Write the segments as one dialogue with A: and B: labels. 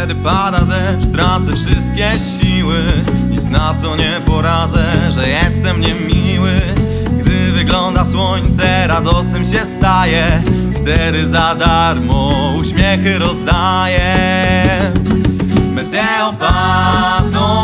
A: Kiedy pada deszcz, tracę wszystkie siły. Nic na co nie poradzę, że jestem niemiły. Gdy wygląda słońce, radosnym się staje. Wtedy za darmo uśmiechy rozdaję. Meteopatą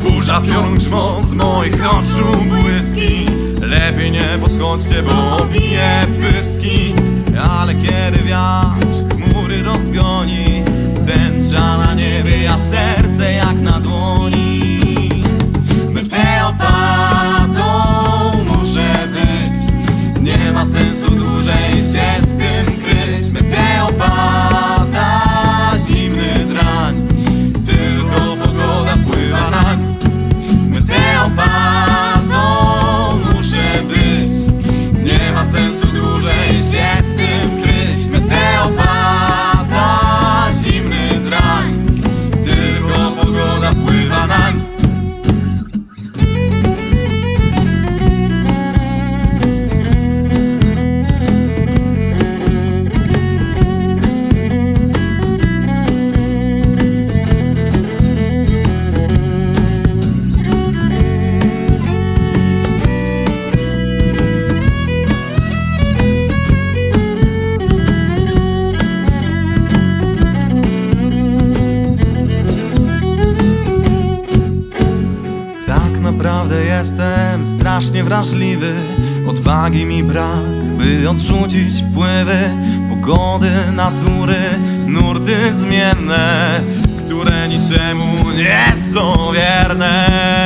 A: Burza piorun z moich oczu błyski. Lepiej nie podchodźcie, bo bije pyski. Ale kiedy wiatr chmury rozgoni Tęcza na niebie, a serce jak na dłoni naprawdę jestem strasznie wrażliwy. Odwagi mi brak, by odrzucić wpływy Pogody, natury, nurty zmienne Które niczemu nie są wierne